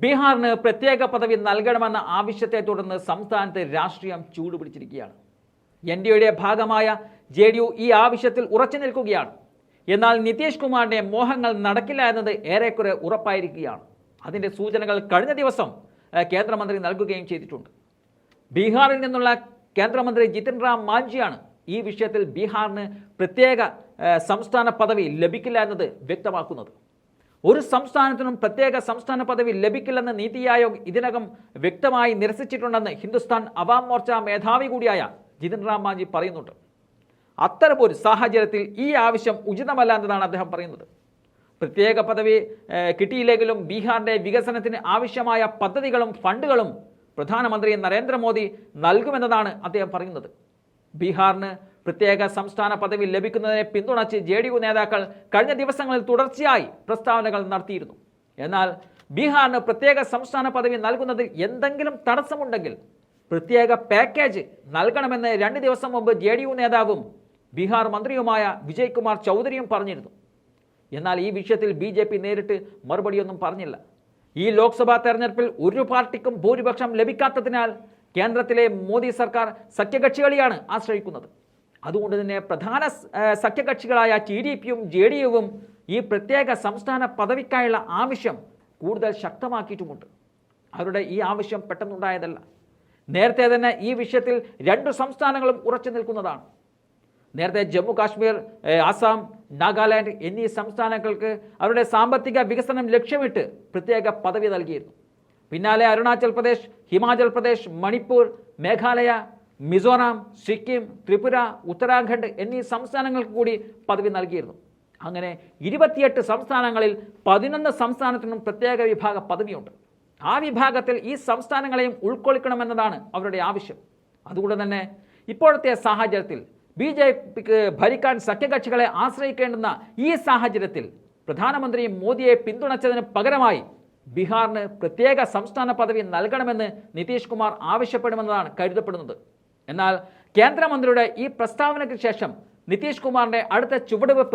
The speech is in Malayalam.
ബീഹാറിന് പ്രത്യേക പദവി നൽകണമെന്ന ആവശ്യത്തെ തുടർന്ന് സംസ്ഥാനത്ത് രാഷ്ട്രീയം ചൂടുപിടിച്ചിരിക്കുകയാണ്. എൻ ഡി എയുടെ ഭാഗമായ ജെ ഡി യു ഈ ആവശ്യത്തിൽ ഉറച്ചു നിൽക്കുകയാണ്. എന്നാൽ നിതീഷ് കുമാറിന്റെ മോഹങ്ങൾ നടക്കില്ല എന്നത് ഏറെക്കുറെ ഉറപ്പായിരിക്കുകയാണ്. അതിന്റെ സൂചനകൾ കഴിഞ്ഞ ദിവസം കേന്ദ്രമന്ത്രി നൽകുകയും ചെയ്തിട്ടുണ്ട്. ബീഹാറിൽ നിന്നുള്ള കേന്ദ്രമന്ത്രി ജിതിൻ റാം മാഞ്ചിയാണ് ഈ വിഷയത്തിൽ ബീഹാറിന് പ്രത്യേക സംസ്ഥാന പദവി ലഭിക്കില്ല എന്നത് വ്യക്തമാക്കുന്നത്. ഒരു സംസ്ഥാനത്തിനും പ്രത്യേക സംസ്ഥാന പദവി ലഭിക്കില്ലെന്ന് നീതി ആയോഗ് ഇതിനകം വ്യക്തമായി നിരസിച്ചിട്ടുണ്ടെന്ന് ഹിന്ദുസ്ഥാൻ അവാം മോർച്ച മേധാവി കൂടിയായ ജിതിൻ റാം മാഞ്ചി പറയുന്നുണ്ട്. അത്തരമൊരു സാഹചര്യത്തിൽ ഈ ആവശ്യം ഉചിതമല്ല എന്നതാണ് അദ്ദേഹം പറയുന്നത്. പ്രത്യേക പദവി കിട്ടിയില്ലെങ്കിലും ബീഹാറിന്റെ വികസനത്തിന് ആവശ്യമായ പദ്ധതികളും ഫണ്ടുകളും പ്രധാനമന്ത്രി നരേന്ദ്രമോദി നൽകുമെന്നതാണ് അദ്ദേഹം പറയുന്നത്. ബീഹാറിന് പ്രത്യേക സംസ്ഥാന പദവി ലഭിക്കുന്നതിനെ പിന്തുണച്ച് ജെ ഡി യു നേതാക്കൾ കഴിഞ്ഞ ദിവസങ്ങളിൽ തുടർച്ചയായി പ്രസ്താവനകൾ നടത്തിയിരുന്നു. എന്നാൽ ബീഹാറിന് പ്രത്യേക സംസ്ഥാന പദവി നൽകുന്നതിൽ എന്തെങ്കിലും തടസ്സമുണ്ടെങ്കിൽ പ്രത്യേക പാക്കേജ് നൽകണമെന്ന് രണ്ട് ദിവസം മുമ്പ് ജെ ഡി യു നേതാവും ബീഹാർ മന്ത്രിയുമായ വിജയ് കുമാർ ചൗധരിയും പറഞ്ഞിരുന്നു. എന്നാൽ ഈ വിഷയത്തിൽ ബി ജെ പി നേരിട്ട് മറുപടിയൊന്നും പറഞ്ഞില്ല. ഈ ലോക്സഭാ തെരഞ്ഞെടുപ്പിൽ ഒരു പാർട്ടിക്കും ഭൂരിപക്ഷം ലഭിക്കാത്തതിനാൽ കേന്ദ്രത്തിലെ മോദി സർക്കാർ സഖ്യകക്ഷികളെയാണ് ആശ്രയിക്കുന്നത്. അതുകൊണ്ട് തന്നെ പ്രധാന സഖ്യകക്ഷികളായ ടി ഡി പിയും ജെ ഡി യുവും ഈ പ്രത്യേക സംസ്ഥാന പദവിക്കായുള്ള ആവശ്യം കൂടുതൽ ശക്തമാക്കിയിട്ടുമുണ്ട്. അവരുടെ ഈ ആവശ്യം പെട്ടെന്നുണ്ടായതല്ല. നേരത്തെ തന്നെ ഈ വിഷയത്തിൽ രണ്ടു സംസ്ഥാനങ്ങളും ഉറച്ചു നിൽക്കുന്നതാണ്. നേരത്തെ ജമ്മു കാശ്മീർ ആസാം നാഗാലാൻഡ് എന്നീ സംസ്ഥാനങ്ങൾക്ക് അവരുടെ സാമ്പത്തിക വികസനം ലക്ഷ്യമിട്ട് പ്രത്യേക പദവി നൽകിയിരുന്നു. പിന്നാലെ അരുണാചൽ പ്രദേശ് ഹിമാചൽ പ്രദേശ് മണിപ്പൂർ മേഘാലയ മിസോറാം സിക്കിം ത്രിപുര ഉത്തരാഖണ്ഡ് എന്നീ സംസ്ഥാനങ്ങൾക്ക് കൂടി പദവി നൽകിയിരുന്നു. അങ്ങനെ ഇരുപത്തിയെട്ട് സംസ്ഥാനങ്ങളിൽ പതിനൊന്ന് സംസ്ഥാനത്തിനും പ്രത്യേക വിഭാഗ പദവിയുണ്ട്. ആ വിഭാഗത്തിൽ ഈ സംസ്ഥാനങ്ങളെയും ഉൾക്കൊള്ളിക്കണമെന്നതാണ് അവരുടെ ആവശ്യം. അതുകൊണ്ട് തന്നെ ഇപ്പോഴത്തെ സാഹചര്യത്തിൽ ബി ജെ പിക്ക് ഭരിക്കാൻ സഖ്യകക്ഷികളെ ആശ്രയിക്കേണ്ടുന്ന ഈ സാഹചര്യത്തിൽ പ്രധാനമന്ത്രി മോദിയെ പിന്തുണച്ചതിന് പകരമായി ബീഹാറിന് പ്രത്യേക സംസ്ഥാന പദവി നൽകണമെന്ന് നിതീഷ് കുമാർ ആവശ്യപ്പെടുമെന്നതാണ് കരുതപ്പെടുന്നത്. എന്നാൽ കേന്ദ്രമന്ത്രിയുടെ ഈ പ്രസ്താവനയ്ക്ക് ശേഷം നിതീഷ് കുമാറിന്റെ അടുത്ത ചുവടുവെപ്പ്